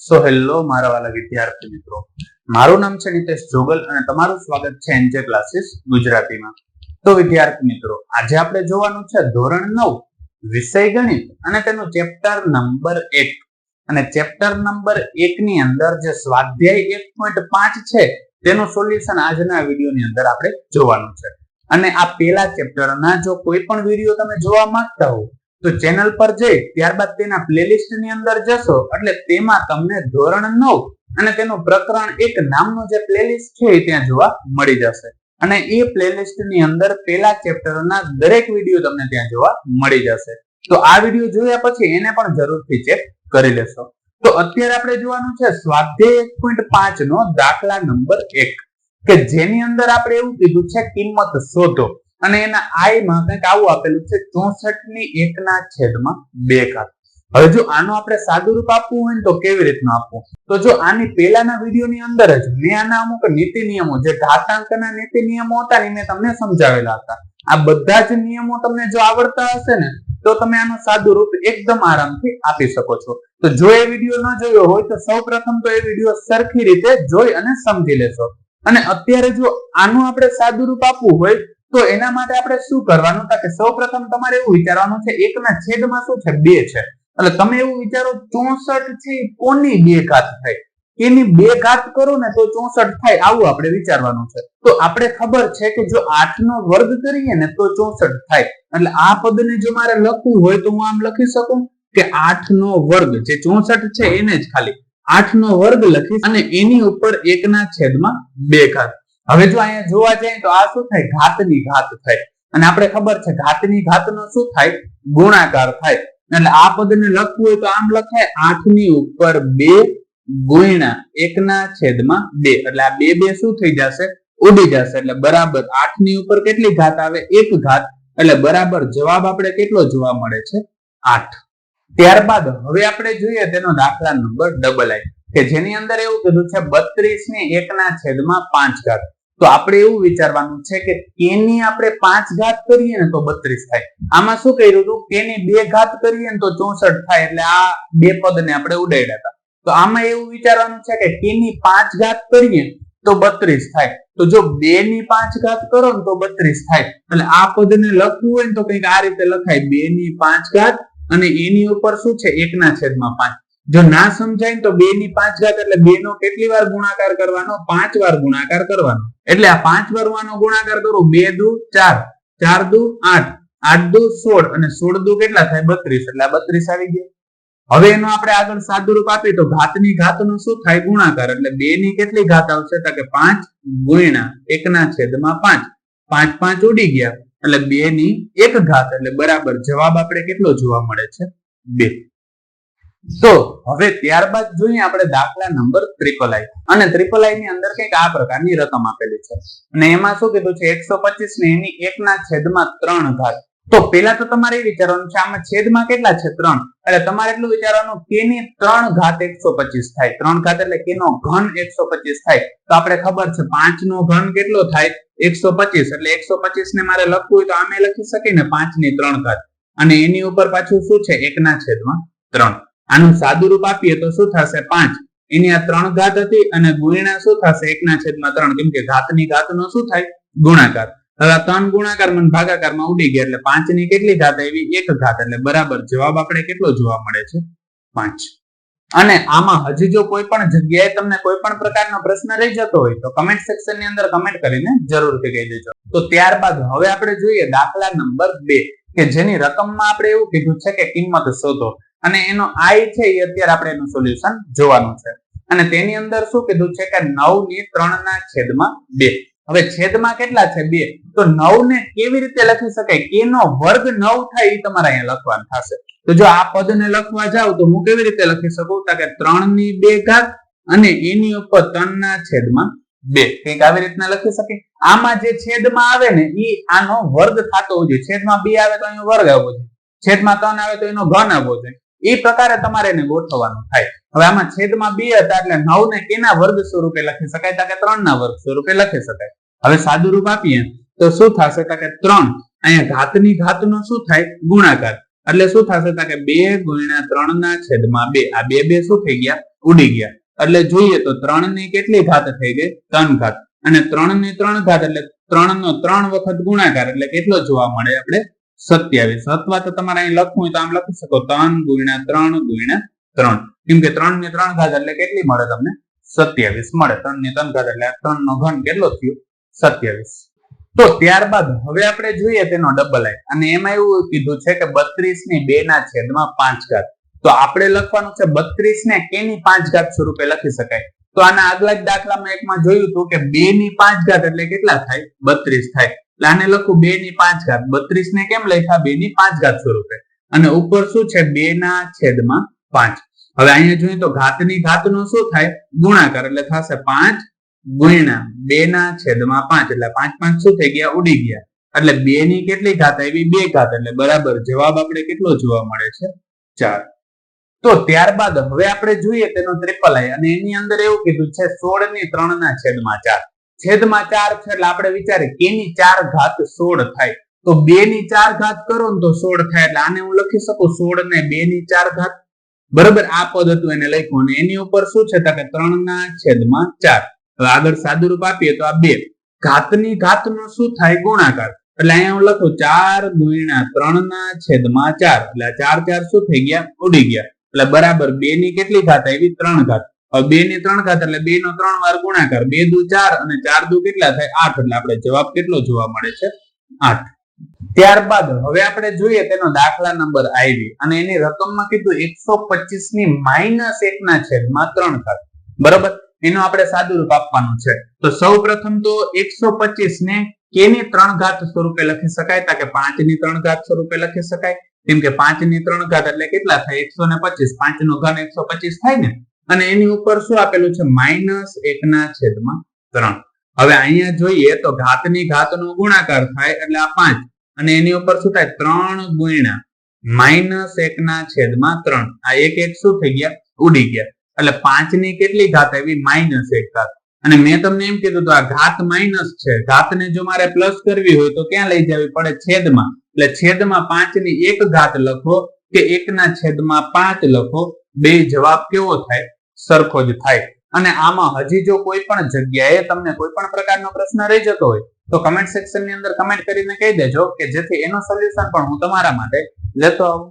So hello મારા વાલા વિદ્યાર્થી મિત્રો. મારું નામ છે નિતેશ જોગલ અને તમારું સ્વાગત છે એનજે ક્લાસીસ ગુજરાતીમાં. તો વિદ્યાર્થી મિત્રો, આજે આપણે જોવાનું છે ધોરણ નવ, વિષય ગણિત અને તેનું ચેપ્ટર નંબર એક. અને ચેપ્ટર નંબર એક ની અંદર જે સ્વાધ્યાય એક પોઈન્ટ પાંચ છે, તેનું સોલ્યુશન આજના વિડીયોની અંદર આપણે જોવાનું છે. અને આ પેલા ચેપ્ટરના જો કોઈ પણ વીડિયો તમે જોવા માંગતા હો તો ચેનલ પર જઈ ત્યારબાદ તેના પ્લેલિસ્ટની અંદર જશો એટલે તેમાં તમને ધોરણ નવ અને તેનું પ્રકરણ એક નામનું જે પ્લેલિસ્ટ છે એ ત્યાં જોવા મળી જશે. અને એ પ્લેલિસ્ટની અંદર પેલા ચેપ્ટરના દરેક વીડિયો તમને ત્યાં જોવા મળી જશે. તો આ વીડિયો જોયા પછી એને પણ જરૂરથી ચેક કરી લેશો. તો અત્યારે આપણે જોવાનું છે સ્વાધ્યાય એક પોઈન્ટ પાંચ નો દાખલા નંબર એક. કે જેની અંદર આપણે એવું કીધું છે કિંમત શોધો. અને એના આઈ માં કંઈક આવું આપેલું છે ચોસઠની એક ના છેદમાં બે ઘાત હવે જો આનું આપણે સાદું રૂપ આપવું હોય ને તો કેવી રીતનું આપવું? તો જો આની પહેલાના વીડિયો ની અંદર જ મેં આના અમુક નીતિ નિયમો, જે ઘાતાંકના નીતિ નિયમો હતા ને મેં તમને સમજાવેલા હતા. આ બધા જ નિયમો તમને જો આવડતા હશે ને, તો તમે આનું સાદું રૂપ એકદમ આરામથી આપી શકો છો. તો જો એ વીડિયો ન જોયો હોય તો સૌ પ્રથમ તો એ વીડિયો સરખી રીતે જોઈ અને સમજી લેશો. અને અત્યારે જો આનું આપણે સાદું રૂપ આપવું હોય તો એના માટે આપણે શું કરવાનું? કે સૌ પ્રથમ તમારે એવું વિચારવાનું છે, એકના છેદમાં શું છે? બે છે. એટલે તમે એવું વિચારો, ચોસઠ છે કોની બે ઘાત થાય? એની બે ઘાત કરો ને તો ચોસઠ થાય, આવું આપણે વિચારવાનું છે. તો આપણે ખબર છે કે જો આઠ નો વર્ગ કરીએ ને તો ચોસઠ થાય. એટલે આ પદને જો મારે લખવું હોય તો હું આમ લખી શકું? કે આઠ નો વર્ગ, જે ચોસઠ છે એને જ ખાલી આઠ નો વર્ગ લખીશ અને એની ઉપર એકના છેદમાં બે ઘાત. હવે જો અહીંયા જોવા જઈએ તો આ શું થાય? ઘાતની ઘાત થાય. અને આપણે ખબર છે ઘાતની ઘાતનો શું થાય? ગુણાકાર થાય. એટલે આ પદને લખવું હોય તો આમ લખાય આઠની ઉપર બે ગુણ્યા એકના છેદમાં બે. એટલે આ બે બે શું થઈ જશે? ઉડી જશે. એટલે બરાબર આઠની ઉપર કેટલી ઘાત આવે? એક ઘાત. એટલે બરાબર જવાબ આપણે કેટલો જોવા મળે છે? આઠ. ત્યારબાદ હવે આપણે જોઈએ તેનો દાખલા નંબર ડબલ આઈ કે જેની અંદર એવું કીધું છે બત્રીસ ને એકના છેદમાં પાંચ ઘાત. તો આપણે એવું વિચારવાનું છે કે કેની આપણે પાંચ ઘાત કરીએ ને તો બત્રીસ થાય. આમાં શું કર્યું હતું? કેની બે ઘાત કરીએ ને તો ચોસઠ થાય એટલે આ બે પદને આપણે ઉડાડ્યા હતા. તો આમાં એવું વિચારવાનું છે કે કેની પાંચ ઘાત કરીએ તો બત્રીસ થાય. તો જો બે ની પાંચ ઘાત કરો ને તો બત્રીસ થાય. એટલે આ પદને લખવું હોય ને તો કંઈક આ રીતે લખાય. બે ની પાંચ ઘાત અને એની ઉપર શું છે? એકના છેદમાં પાંચ. જો ના સમજાય ને તો બે ની પાંચ ઘાત એટલે બે નો કેટલી વાર ગુણાકાર કરવાનો? પાંચ વાર ગુણાકાર કરવાનો. એટલે આ પાંચ વાર નો ગુણાકાર કરો. બે દુ ચાર. ચાર દુ આઠ. આઠ દુ સોળ. અને સોળ દુ કેટલા થાય? બત્રીસ. એટલે આ બત્રીસ આવી ગયા. હવે એનો આપણે આગળ સાદુરૂપ આપીએ તો ઘાતની ઘાતનો શું થાય? ગુણાકાર. એટલે બે ની કેટલી ઘાત આવશે? તો કે પાંચ ગુણ્યા એકના છેદમાં પાંચ. પાંચ પાંચ ઉડી ગયા. એટલે બે ની એક ઘાત. એટલે બરાબર જવાબ આપણે કેટલો જોવા મળે છે? બે. તો હવે ત્યારબાદ જોઈએ આપણે દાખલા નંબર ત્રિપલ આઈ અને ત્રિપલ આઈ ની અંદર કંઈક આ પ્રકારની રકમ આપેલી છે. અને એમાં શું કીધું છે? એકસો પચીસ ને એની એકના છેદમાં ત્રણ ઘાત. તો પેલા તો તમારે એ વિચારવાનું છે, આમાં છેદમાં કેટલા છે? ત્રણ. એટલે તમારે એટલું વિચારવાનું કે ની ત્રણ ઘાત એકસો પચીસ થાય. ત્રણ ઘાત એટલે કેનો ઘન એકસો પચીસ થાય. તો આપણે ખબર છે, પાંચ નો ઘન કેટલો થાય? એકસો પચીસ. એટલે એકસો પચીસ ને મારે લખવું હોય તો આમે લખી શકીએ ને પાંચની ત્રણ ઘાત. અને એની ઉપર પાછું શું છે? એકના છેદમાં ત્રણ. આનું સાદું રૂપ આપીએ તો શું થશે? પાંચ. એની આ ત્રણ ઘાત હતી અને ગુણ્યા શું થશે? એકના છેદમાં ત્રણ. કેમ કે ઘાતની ઘાતનો શું થાય? ગુણાકાર. હવે ત્રણ ગુણાકાર મને ભાગાકારમાં ઉડી ગયા એટલે પાંચની કેટલી ઘાત આવી? એક ઘાત. એટલે બરાબર જવાબ આપણે કેટલો જોવા મળે છે? પાંચ. અને આમાં હજી જો કોઈ પણ જગ્યાએ તમને કોઈ પણ પ્રકારનો પ્રશ્ન રહી જતો હોય તો કમેન્ટ સેક્શનની અંદર કમેન્ટ કરીને જરૂરથી કહી દેજો. તો ત્યારબાદ હવે આપણે જોઈએ દાખલા નંબર બે. કે જેની રકમમાં આપણે એવું કીધું છે કે કિંમત શોધો. અને એનો આઈ છે એ અત્યારે આપણે એનું સોલ્યુશન જોવાનું છે. અને તેની અંદર શું કીધું છે કે નવની ત્રણ ના છેદમાં બે. હવે છેદમાં કેટલા છે બે? તો નવ ને કેવી રીતે લખી શકાય? કે નો વર્ગ નવ થાય એ તમારે અહીંયા લખવાનું થશે. તો જો આ પદને લખવા જાવ તો હું કેવી રીતે લખી શકું? કે ત્રણની બે ઘાત અને એની ઉપર ત્રણ ના છેદમાં બે. કંઈક આવી રીતના લખી શકે? આમાં જે છેદમાં આવે ને એ આનો વર્ગ થતો છે. છેદમાં બે આવે તો એનો વર્ગ આવવો જોઈએ. છેદમાં ત્રણ આવે તો એનો ઘન આવવો જોઈએ. એ પ્રકારે તમારે એને ગોઠવવાનું થાય. હવે આમાં છેદમાં બે હતા એટલે નવ ને કેના વર્ગ સ્વરૂપે લખી શકાય? તો કે ત્રણ ના વર્ગ સ્વરૂપે લખી શકાય. હવે સાદું રૂપ આપીએ, તો શું થશે? તો કે ત્રણ. અહીંયા ઘાતની ઘાતનો શું થાય? ગુણાકાર. એટલે શું થશે? તા કે બે ગુણ્યા ત્રણ ના છેદમાં બે. આ બે બે શું થઈ ગયા? ઉડી ગયા. એટલે જોઈએ તો ત્રણની કેટલી ઘાત થઈ ગઈ? ત્રણ ઘાત. અને ત્રણની ત્રણ ઘાત એટલે ત્રણ નો ત્રણ વખત ગુણાકાર એટલે કેટલો જોવા મળે આપણે? સત્યાવીસ. અથવા તો તમારે અહીં લખવું હોય તો આમ લખી શકો. ત્રણ ગુણ્યા ત્રણ ગુણ્યા ત્રણ. કેમ કે ત્રણની ત્રણ ઘાત એટલે કેટલી મળે તમને? સત્યાવીસ મળે. ત્રણની ત્રણ ઘાત એટલે ત્રણ નો ઘન કેટલો થયો? સત્યાવીસ. તો ત્યારબાદ હવે આપણે જોઈએ તેનો ડબલ આઈ અને એમાં એવું કીધું છે કે બત્રીસની બે ના છેદમાં પાંચ ઘાત. તો આપણે લખવાનું છે બત્રીસ ને કે ની પાંચ ઘાત સ્વરૂપે લખી શકાય. તો આના આગલા જ દાખલામાં એકમાં જોયું હતું કે બે ની પાંચ ઘાત એટલે કેટલા થાય? બત્રીસ થાય. એટલે આને લખું બે ની પાંચ ઘાત. બત્રીસ ને કેમ લખ્યા? બે ની પાંચ ઘાત સ્વરૂપે. અને ઉપર શું છે? બે ના છેદમાં પાંચ. હવે અહીંયા જોઈએ તો ઘાતની ઘાતનો શું થાય? ગુણાકાર. એટલે થશે પાંચ ગુણ્યા બે ના છેદમાં પાંચ. એટલે પાંચ પાંચ શું થઈ ગયા? ઉડી ગયા. એટલે બે ની કેટલી ઘાત આવી? બે ઘાત. એટલે બરાબર જવાબ આપણે કેટલો જોવા મળે છે? ચાર. તો ત્યારબાદ હવે આપણે જોઈએ તેનો ત્રિપલ આઈ અને એની અંદર એવું કીધું છે સોળની ત્રણ ના છેદમાં ચાર. છેદમાં ચાર છે એટલે આપણે વિચારીએ કેની ચાર ઘાત સોળ થાય. તો બે ની ચાર ઘાત કરો ને તો સોળ થાય એટલે આને હું લખી શકું સોળ ને બે ની ચાર ઘાત. બરોબર? આ પદ હતું એને લખ્યું અને એની ઉપર શું છે? તો કે ત્રણ ના છેદમાં ચાર. હવે આગળ સાદુરૂપ આપીએ તો આ બે. ઘાતની ઘાતનો શું થાય? ગુણાકાર. એટલે અહીંયા હું લખું ચાર ગુણ્યા ત્રણ ના છેદમાં ચાર. એટલે ચાર ચાર શું થઈ ગયા? ઉડી ગયા. એટલે બરાબર બે ની કેટલી ઘાત? આવી ત્રણ ઘાત. બે ની ત્રણ ઘાત એટલે બે નો ત્રણ વાર ગુણાકાર. બે દુ ચાર અને ચાર દુ કેટલા થાય? આઠ. એટલે આપણે જવાબ કેટલો જોવા મળે છે? આઠ. ત્યારબાદ હવે આપણે જોઈએ તેનો દાખલા નંબર આવી અને એની રકમમાં કીધું એકસો પચીસની માઇનસ એક ના છેદમાં ત્રણ ઘાત. બરોબર? એનું આપણે સાદું રૂપ આપવાનું છે. તો સૌ પ્રથમ તો એકસો પચીસ ને કે ની ત્રણ ઘાત સ્વરૂપે લખી શકાય? તા કે પાંચની ત્રણ ઘાત સ્વરૂપે લખી શકાય. કેમ કે પાંચની ત્રણ ઘાત એટલે કેટલા થાય? એકસો ને પચીસ. પાંચ નો ઘન એકસો પચીસ થાય ને? અને એની ઉપર શું આપેલું છે? માઇનસ એક ના છેદમાં ત્રણ. હવે અહીંયા જોઈએ તો ઘાતની ઘાતનો ગુણાકાર થાય એટલે આ પાંચ. અને એની ઉપર શું થાય? ત્રણ ગુણ્યા માઇનસ એક ના છેદમાં ત્રણ. આ એક એક શું થઈ ગયા? ઉડી ગયા. એટલે પાંચની કેટલી ઘાત આવી? માઇનસ એક ઘાત. અને મેં તમને એમ કીધું તો આ ઘાત માઇનસ છે. ઘાતને જો મારે પ્લસ કરવી હોય તો ક્યાં લઈ જવી? પડે છેદમાં. એટલે છેદમાં પાંચની એક ઘાત લખો કે એક ના છેદમાં પાંચ લખો. બે જવાબ કેવો થાય? સરખો જ થાય. અને આમાં હજી જો કોઈ પણ જગ્યાએ તમને કોઈ પણ પ્રકારનો પ્રશ્ન રહી જતો હોય, તો કમેન્ટ સેક્શનની અંદર કમેન્ટ કરીને કહી દેજો કે જેથી એનો સોલ્યુશન પણ હું તમારા માટે લેતો આવું.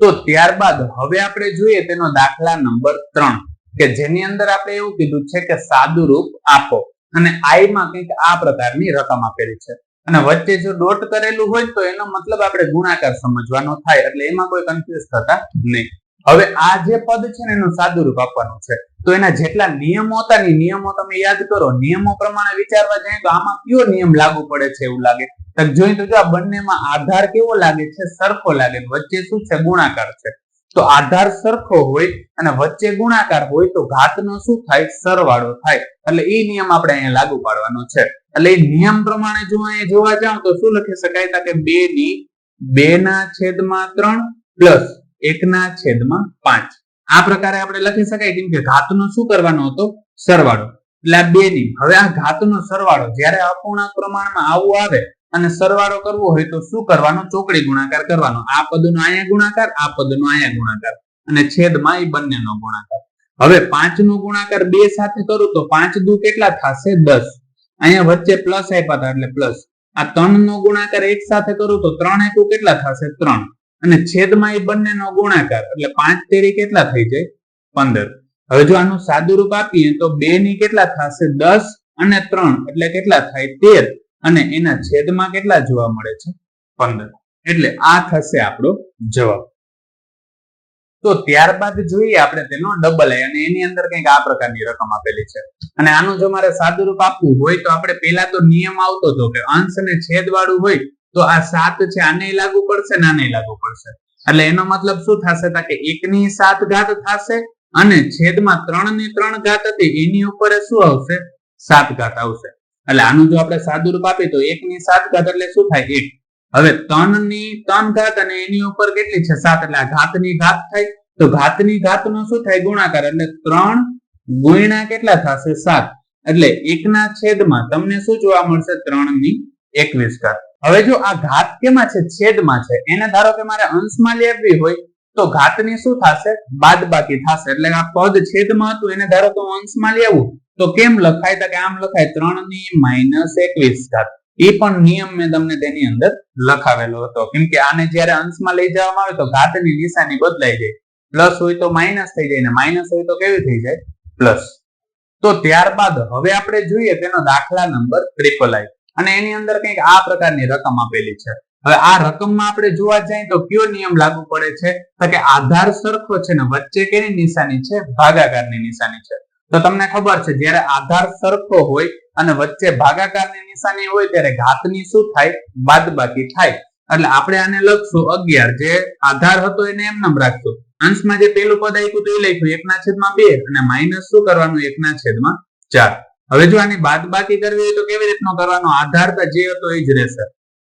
તો ત્યારબાદ હવે આપણે જોઈએ તેનો દાખલા નંબર ત્રણ. કે જેની અંદર આપણે એવું કીધું છે કે સાદું રૂપ આપો. અને આઈ કંઈક આ પ્રકારની રકમ આપેલી છે. અને વચ્ચે જો ડોટ કરેલું હોય તો એનો મતલબ આપણે ગુણાકાર સમજવાનો થાય. એટલે એમાં કોઈ કન્ફ્યુઝ થતા નહીં. હવે આ જે પદ છે ને એનું સાદું રૂપ આપવાનું છે. તો એના જેટલા નિયમો હતા ને નિયમો તમે યાદ કરો. નિયમો પ્રમાણે વિચારવા જાય તો આમાં કયો નિયમ લાગુ પડે છે એવું લાગે. તો જોઈ તો જો આ બંનેમાં આધાર કેવો લાગે છે? સરખો લાગે. વચ્ચે શું છે? ગુણાકાર છે. તો આધાર સરખો હોય અને વચ્ચે ગુણાકાર હોય તો ઘાતનો શું થાય? સરવાળો થાય. એટલે એ નિયમ આપણે અહીંયા લાગુ પાડવાનો છે. એટલે એ નિયમ પ્રમાણે જો અહીંયા જોવા જાવ તો શું લખી શકાય? કે બે ની, બે ના છેદમાં ત્રણ પ્લસ એક ના છેદમાં પાંચ. આ પ્રકારે આપણે લખી શકાય. કેમ કે ઘાતનો શું કરવાનો હતો? સરવાળો. એટલે આ બે ની. હવે આ ઘાતનો સરવાળો જ્યારે અપૂર્ણાંક પ્રમાણમાં આવું આવે અને સરવાળો કરવો હોય તો શું કરવાનો? ચોકડી ગુણાકાર કરવાનો. આ પદનો અહીંયા ગુણાકાર, આ પદનો અહીંયા ગુણાકાર. અને છેદમાં એ બંનેનો ગુણાકાર. હવે પાંચ નો ગુણાકાર બે સાથે કરું તો પાંચ દુ કેટલા થશે? દસ. અહીંયા વચ્ચે પ્લસ આપ્યા હતા એટલે પ્લસ આ ત્રણ નો ગુણાકાર એક સાથે કરું તો ત્રણ એકુ કેટલા થશે? ત્રણ. અને છેદમાં એ બંનેનો ગુણાકાર, એટલે પાંચ તેરી કેટલા થઈ જાય? પંદર. હવે જો આનું સાદું રૂપ આપીએ તો બે ની કેટલા થશે? દસ અને ત્રણ. એટલે કેટલા થાય? તેર. અને એના છેદમાં કેટલા જોવા મળે છે? પંદર. એટલે આ થશે આપણો જવાબ. તો ત્યારબાદ જોઈએ આપણે તેનો ડબલ અને એની અંદર કંઈક આ પ્રકારની રકમ આપેલી છે. અને આનું જો મારે સાદું રૂપ આપવું હોય તો આપણે પેલા તો નિયમ આવતો હતો કે અંશ અને છેદ વાળું હોય તો આ સાત છે, આને લાગુ પડશે ને આને લાગુ પડશે. એટલે એનો મતલબ શું થશે? કે એકની સાત ઘાત થશે અને છેદમાં ત્રણની ત્રણ ઘાત હતી, એની ઉપર શું આવશે? સાત ઘાત આવશે. એટલે આનું જો આપણે સાદું રૂપ આપીએ તો એક ની સાત ઘાત એટલે શું થાય? એક. હવે ત્રણની ત્રણ ઘાત અને એની ઉપર કેટલી છે? સાત. એટલે આ ઘાતની ઘાત થાય. તો ઘાતની ઘાત નો શું થાય? ગુણાકાર. એટલે ત્રણ ગુણ્યા કેટલા થશે? સાત. એટલે એકના છેદમાં તમને શું જોવા મળશે? ત્રણની એકવીસ ઘાત. હવે જો આ ઘાત કેમાં છે? છેદમાં છે. એને ધારો કે મારે અંશમાં લેવી હોય તો ઘાતની શું થશે? બાદબાકી થશે. એટલે આ પદ છેદમાં હતું. એને ધારો કે અંશમાં લેવું. તો કેમ લખાય? તો કે આમ લખાય ત્રણની માઇનસ એકવીસ ઘાત. એ પણ નિયમ મેં તમને તેની અંદર લખાવેલો હતો. કેમ કે આને જયારે અંશમાં લઈ જવામાં આવે તો ઘાતની નિશાની બદલાઈ જાય. પ્લસ હોય તો માઇનસ થઈ જાય ને માઇનસ હોય તો કેવી થઈ જાય? પ્લસ. તો ત્યારબાદ હવે આપણે જોઈએ તેનો દાખલા નંબર ટ્રિપલ આઈ અને એની અંદર કંઈક આ પ્રકારની રકમ આપેલી છે. હવે આ રકમમાં આપણે જોવા જઈએ તો કયો નિયમ લાગુ પડે છે? તો કે આધાર સરખો છે ને વચ્ચે કેની નિશાની છે? ભાગાકારની નિશાની છે. તો તમને ખબર છે, જ્યારે આધાર સરખો હોય અને વચ્ચે ભાગાકારની નિશાની હોય, ત્યારે ઘાતની શું થાય? બાદબાકી થાય. એટલે આપણે આને લખશું અગિયાર. જે આધાર હતો એને એમ નામ રાખશું. અંશમાં જે પેલું પદ આપ્યું તો એ લખ્યું. એકના છેદમાં બે અને માઇનસ શું કરવાનું? એકના છેદમાં ચાર. હવે જો આની બાદબાકી કરવી હોય તો કેવી રીતનો કરવાનો? આધાર તો જે હતો એ જ રહેશે.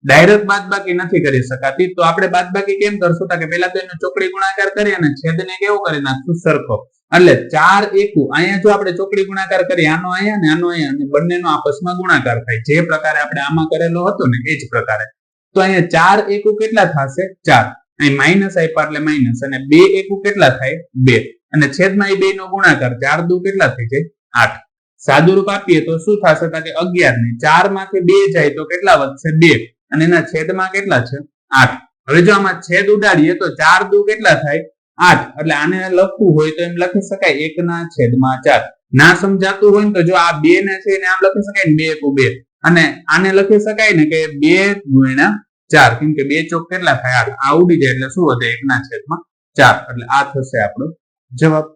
ડાયરેક્ટ બાદબાકી નથી કરી શકાતી. તો આપણે બાદબાકી કેમ કરશું? કે પેલા તો એનો ચોકડી ગુણાકાર કરી અને છેદને કેવો કરી નાખશું? સરખો. એટલે ચાર એકુ, અહીંયા જો આપણે ચોકડી ગુણાકાર કરીએ, આનો અહીંયા ને આનો અહીંયા અને બંનેનો આપસમાં ગુણાકાર થાય. જે પ્રકારે આપણે આમાં કરેલો હતો ને, એ જ પ્રકારે. તો અહીંયા ચાર એકુ કેટલા થશે? ચાર. અહીં માઇનસ આપ્યા એટલે માઇનસ અને બે એકુ કેટલા થાય? બે. અને છેદમાં એ બે નો ગુણાકાર, ચાર દુ કેટલા થઈ જાય? આઠ. સાદુરૂપ આપીએ તો શું થશે? તો કે અગિયાર ને. ચારમાંથી બે જાય તો કેટલા વધશે? બે. અને એના છેદમાં કેટલા છે? આઠ. હવે જો આમાં છેદ ઉડાડીએ તો ચાર દુ કેટલા થાય? આઠ. એટલે આને લખવું હોય તો એમ લખી શકાય. એક ના છેદમાં ચાર. ના સમજાતું હોય ને તો જો આ બે ને છે એને આમ લખી શકાય ને બે એકુ બે. અને આને લખી શકાય ને કે બે ગુણ્યા ચાર. કેમ કે બે ચોક કેટલા થાય? આઠ. આ ઉડી જાય એટલે શું વધે? એકના છેદમાં ચાર. એટલે આ થશે આપણો જવાબ.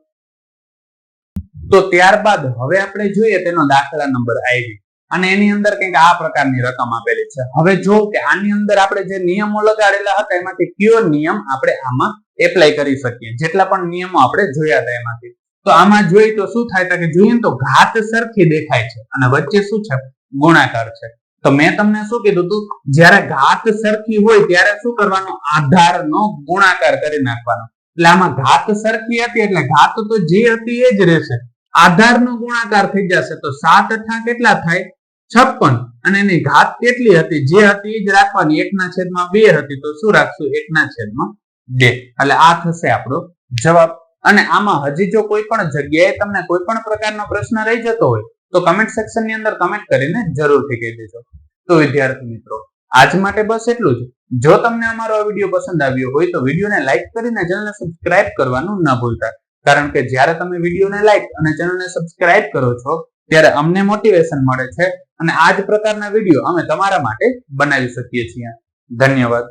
તો ત્યારબાદ હવે આપણે જોઈએ તેનો દાખલા નંબર આવી અને એની અંદર કંઈક આ પ્રકારની રકમ આપેલી છે. હવે જો કે આની અંદર આપણે જે નિયમો લગાડેલા હતા, એમાંથી કયો નિયમ આપણે આમાં એપ્લાય કરી શકીએ. જેટલા પણ નિયમો આપણે જોયા હતા એમાંથી. તો આમાં જોઈએ તો શું થાય કે જોઈએ તો ઘાત સરખી દેખાય છે અને વચ્ચે શું છે? ગુણાકાર છે. તો મેં તમને શું કીધું હતું જ્યારે ઘાત સરખી હોય ત્યારે શું કરવાનું? આધારનો ગુણાકાર કરી નાખવાનો. એટલે આમાં ઘાત સરખી હતી એટલે ઘાત તો જે હતી એ જ રહેશે. આધારનો ગુણાકાર થઈ જશે તો સાત અઠા કેટલા થાય? છપ્પન. અને એની ઘાત કેટલી હતી? જે હતી એ જ રાખવાની. એકના છેદમાં બે હતી તો શું રાખશું? એકના છેદમાં બે એટલે આ થશે આપણો જવાબ. અને આમાં હજી જો કોઈ પણ જગ્યાએ તમને કોઈ પણ પ્રકારનો પ્રશ્ન રહી જતો હોય, તો કમેન્ટ સેક્શનની અંદર કમેન્ટ કરીને જરૂરથી કહી દેજો. તો વિદ્યાર્થી મિત્રો, આજ માટે બસ એટલું જ. જો તમને અમારો આ વીડિયો પસંદ આવ્યો હોય, તો વિડીયોને લાઈક કરીને ચેનલને સબસ્ક્રાઇબ કરવાનું ન ભૂલતા. કારણ કે જ્યારે તમે વિડીયોને લાઈક અને ચેનલને સબસ્ક્રાઇબ કરો છો, ત્યારે અમને મોટિવેશન મળે છે. અને આ જ પ્રકારના વીડિયો અમે તમારા માટે બનાવી શકીએ છીએ. ધન્યવાદ.